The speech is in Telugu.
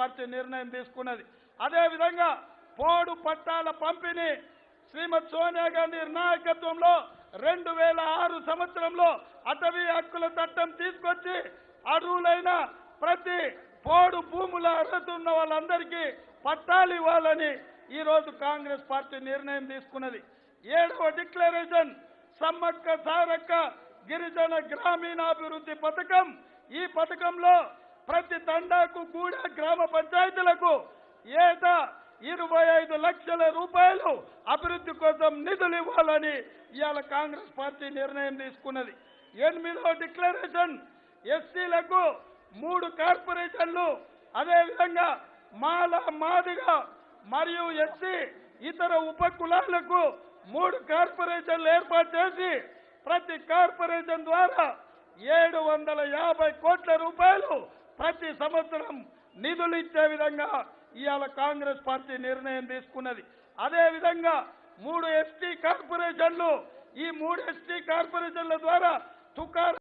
పార్టీ నిర్ణయం తీసుకున్నది. అదేవిధంగా పోడు పట్టాల పంపిణీ శ్రీమతి సోనియా గాంధీ నాయకత్వంలో రెండు వేల ఆరు సంవత్సరంలో అటవీ హక్కుల చట్టం తీసుకొచ్చి అర్హులైన ప్రతి పోడు భూముల అర్హత ఉన్న వాళ్ళందరికీ పట్టాలు ఇవ్వాలని ఈరోజు కాంగ్రెస్ పార్టీ నిర్ణయం తీసుకున్నది. ఏడవ డిక్లరేషన్ సమ్మక్క సారక్క గిరిజన గ్రామీణాభివృద్ధి పథకం. ఈ పథకంలో ప్రతి వరకు కూడా గ్రామ పంచాయతీలకు ఏటా ఇరవై ఐదు లక్షల రూపాయలు అభివృద్ధి కోసం నిధులు ఇవ్వాలని ఇవాళ కాంగ్రెస్ పార్టీ నిర్ణయం తీసుకున్నది. ఎనిమిదో డిక్లరేషన్ ఎస్సీలకు మూడు కార్పొరేషన్లు అదేవిధంగా మాల మాదిగ మరియు ఎస్సీ ఇతర ఉప కులాలకు మూడు కార్పొరేషన్లు ఏర్పాటు చేసి ప్రతి కార్పొరేషన్ ద్వారా ఏడు వందల యాభై కోట్ల రూపాయలు ప్రతి సంవత్సరం నిధులు ఇచ్చే విధంగా ఇవాళ కాంగ్రెస్ పార్టీ నిర్ణయం తీసుకున్నది. అదే విధంగా మూడు ఎస్టీ కార్పొరేషన్లు ఈ మూడు ఎస్టీ కార్పొరేషన్ల ద్వారా తుకార